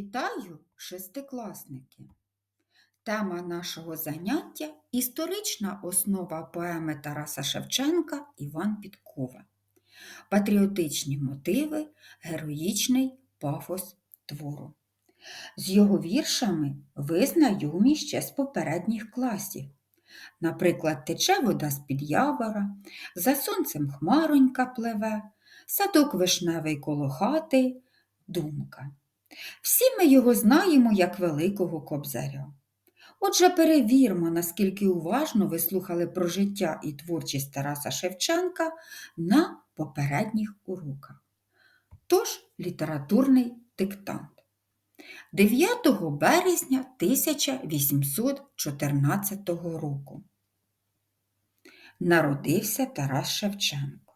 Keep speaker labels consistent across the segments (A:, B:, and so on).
A: Вітаю, шестикласники! Тема нашого заняття історична основа поеми Тараса Шевченка Іван Підкова. Патріотичні мотиви, героїчний пафос твору. З його віршами ви знайомі ще з попередніх класів. Наприклад, тече вода з-під явора, за сонцем хмаронька пливе, садок вишневий коло хати, думка. Всі ми його знаємо як Великого Кобзаря. Отже, перевірмо, наскільки уважно ви слухали про життя і творчість Тараса Шевченка на попередніх уроках. Тож, літературний диктант. 9 березня 1814 року народився Тарас Шевченко.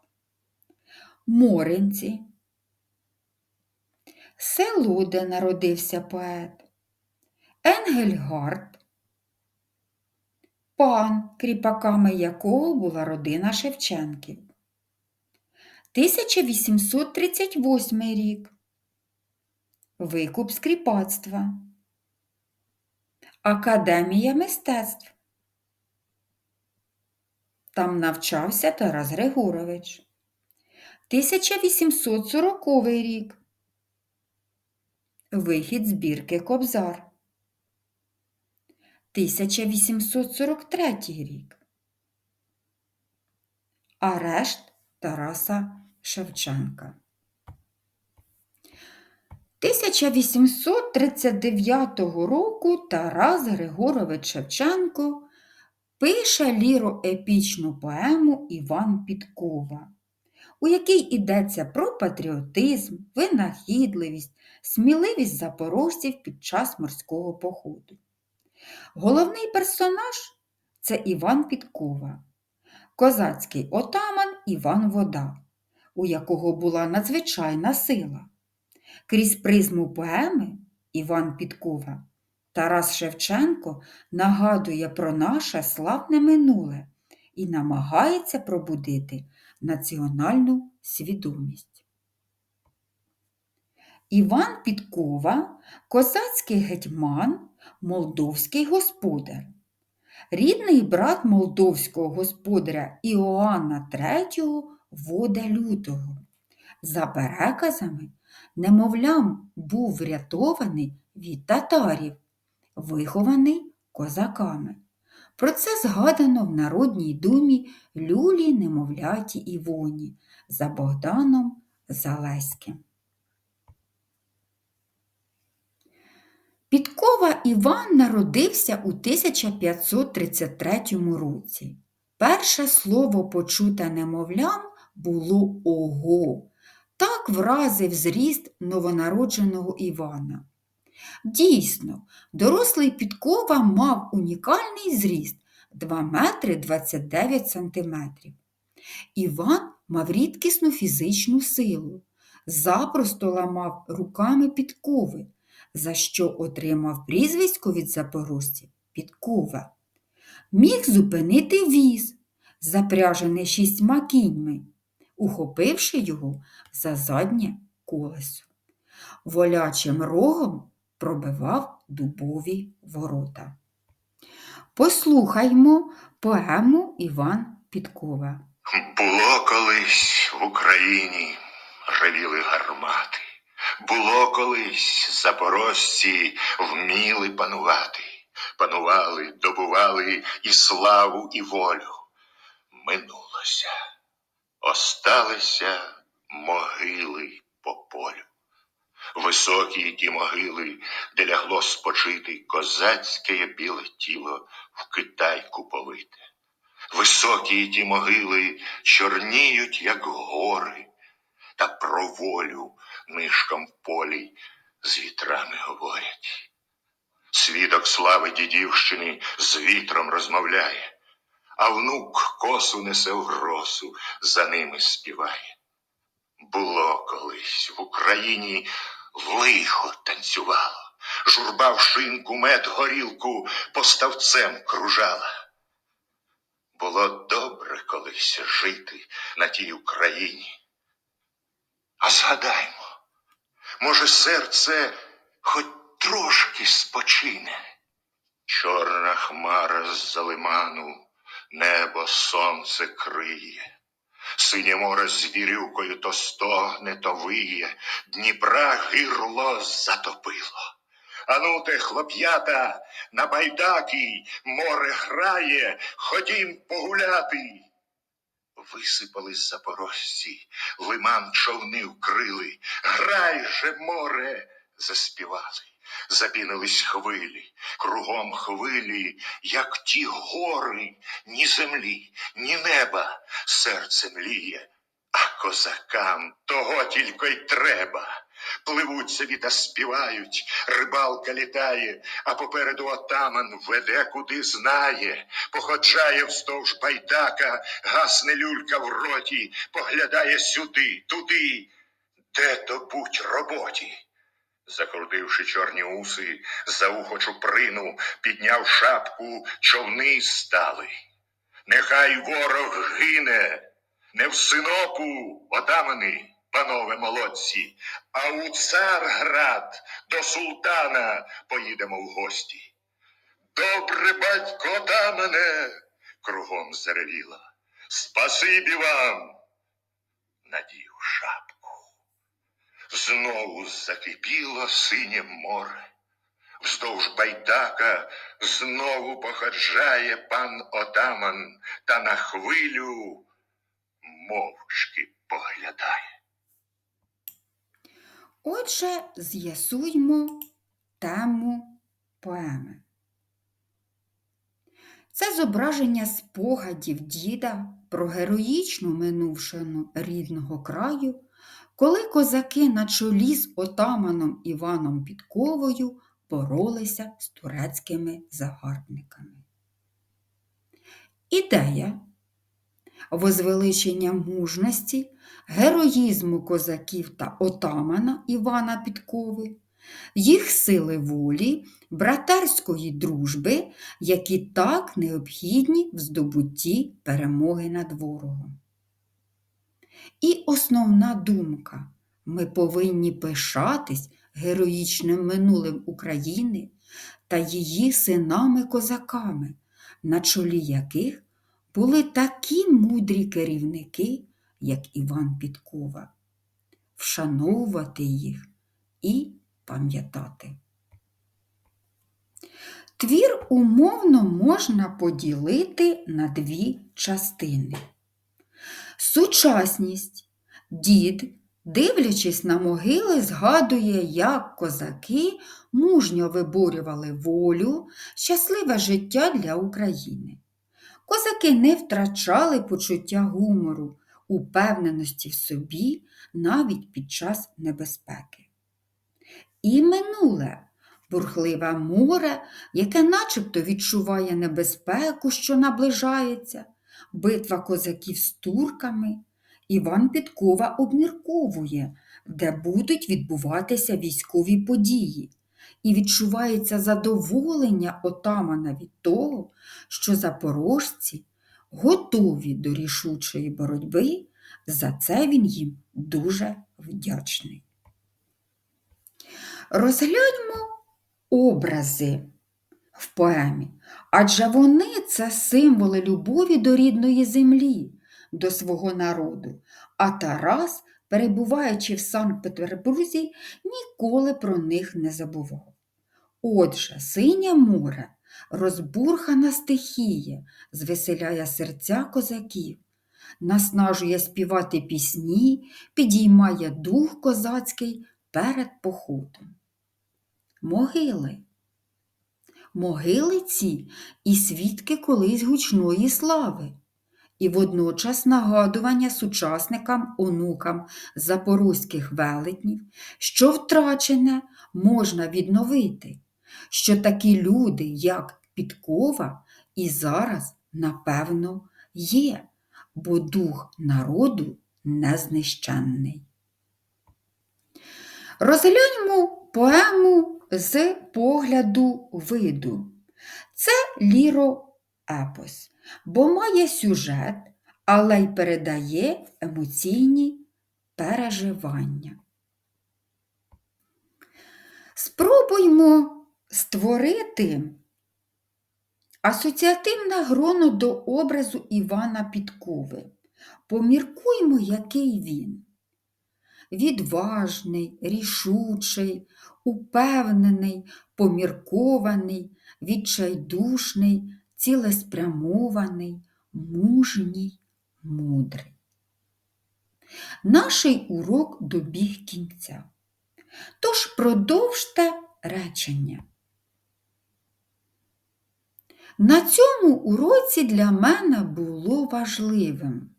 A: Моринці село, де народився поет, Енгельгард, пан, кріпаками якого була родина Шевченків. 1838 рік. Викуп з кріпацтва. Академія мистецтв. Там навчався Тарас Григорович. 1840 рік. Вихід збірки Кобзар. 1843 рік. Арешт Тараса Шевченка. 1839 року Тарас Григорович Шевченко пише ліроепічну поему Іван Підкова, у якій йдеться про патріотизм, винахідливість, сміливість запорожців під час морського походу. Головний персонаж це Іван Підкова, козацький отаман Іван Вода, у якого була надзвичайна сила. Крізь призму поеми Іван Підкова Тарас Шевченко нагадує про наше славне минуле і намагається пробудити національну свідомість. Іван Підкова козацький гетьман, молдовський господар. Рідний брат молдовського господаря Іоанна III Вода Лютого. За переказами, немовлям був врятований від татарів, вихований козаками. Про це згадано в Народній думі Люлі немовляті Івоні за Богданом Залеським. Підкова Іван народився у 1533 році. Перше слово почуте немовлям було ого. Так вразив зріст новонародженого Івана. Дійсно, дорослий Підкова мав унікальний зріст 2 метри 29 сантиметрів. Іван мав рідкісну фізичну силу, запросто ламав руками підкови, за що отримав прізвисько від запорожців Підкова. Міг зупинити віз, запряжений шістьма кіньми, ухопивши його за заднє колесо. Волячим рогом пробивав дубові ворота. Послухаймо поему Іван Підкова.
B: Було колись в Україні ревіли гармати. Було колись запорожці вміли панувати, панували, добували і славу, і волю. Минулося, осталися могили по полю. Високі ті могили, де лягло спочити козацьке біле тіло в китайку повите. Високі ті могили чорніють, як гори, та про волю нишком полі з вітрами говорять. Свідок слави дідівщини з вітром розмовляє, а внук косу несе в гросу, за ними співає. Було колись в Україні лихо танцювало, журба в шинку мед горілку поставцем кружала. Було добре колись жити на тій Україні. А згадаймо, може, серце хоч трошки спочине. Чорна хмара з-за лиману, небо сонце криє. Синє море з вірюкою то стогне, то виє, Дніпра гирло затопило. Ану те, хлоп'ята, на байдаки море грає, ходім погуляти. Висипались запорожці, лиман човни вкрили, грай же море, заспівали. Запінились хвилі, кругом хвилі, як ті гори, ні землі, ні неба, серце мліє, а козакам того тільки й треба. Пливуть собі та співають, рибалка літає, а попереду отаман веде куди знає, походжає вздовж байдака, гасне люлька в роті, поглядає сюди, туди, де то будь роботі. Закрутивши чорні уси, за ухо чуприну, підняв шапку, човни стали. Нехай ворог гине, не в синоку, отамани, панове молодці, а у Царград до султана поїдемо в гості. Добре, батько отамане, кругом заревіла. Спасибі вам, надів шапку. Знову закипіло синє море. Вздовж байдака знову походжає пан отаман та на хвилю мовчки поглядає.
A: Отже, з'ясуймо тему поеми. Це зображення спогадів діда про героїчну минувшину рідного краю, коли козаки на чолі з отаманом Іваном Підковою боролися з турецькими загарбниками. Ідея возвеличення мужності, героїзму козаків та отамана Івана Підкови, їх сили волі, братерської дружби, які так необхідні в здобутті перемоги над ворогом. І основна думка ми повинні пишатись героїчним минулим України та її синами-козаками, на чолі яких були такі мудрі керівники, як Іван Підкова, вшановувати їх і пам'ятати. Твір умовно можна поділити на дві частини. Сучасність. Дід, дивлячись на могили, згадує, як козаки мужньо виборювали волю, щасливе життя для України. Козаки не втрачали почуття гумору, упевненості в собі навіть під час небезпеки. І минуле бурхливе море, яке начебто відчуває небезпеку, що наближається, битва козаків з турками. Іван Підкова обмірковує, де будуть відбуватися військові події, і відчувається задоволення отамана від того, що запорожці готові до рішучої боротьби, за це він їм дуже вдячний. Розгляньмо образи в поемі, адже вони це символи любові до рідної землі, до свого народу. А Тарас, перебуваючи в Санкт-Петербурзі, ніколи про них не забував. Отже, синє море, розбурхана стихія, звеселяє серця козаків, наснажує співати пісні, підіймає дух козацький перед походом. Могили. Могили ці і свідки колись гучної слави, і водночас нагадування сучасникам, онукам запорозьких велетнів, що втрачене можна відновити, що такі люди, як Підкова, і зараз, напевно, є, бо дух народу незнищенний. Розгляньмо поему з погляду виду. Це ліроепос, бо має сюжет, але й передає емоційні переживання. Спробуймо створити асоціативне гроно до образу Івана Підкови. Поміркуймо, який він. Відважний, рішучий, упевнений, поміркований, відчайдушний, цілеспрямований, мужній, мудрий. Наший урок добіг кінця. Тож продовжте речення. На цьому уроці для мене було важливим.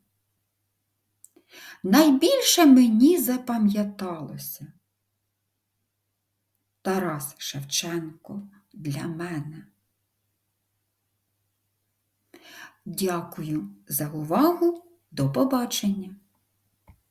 A: Найбільше мені запам'яталося Тарас Шевченко для мене. Дякую за увагу. До побачення!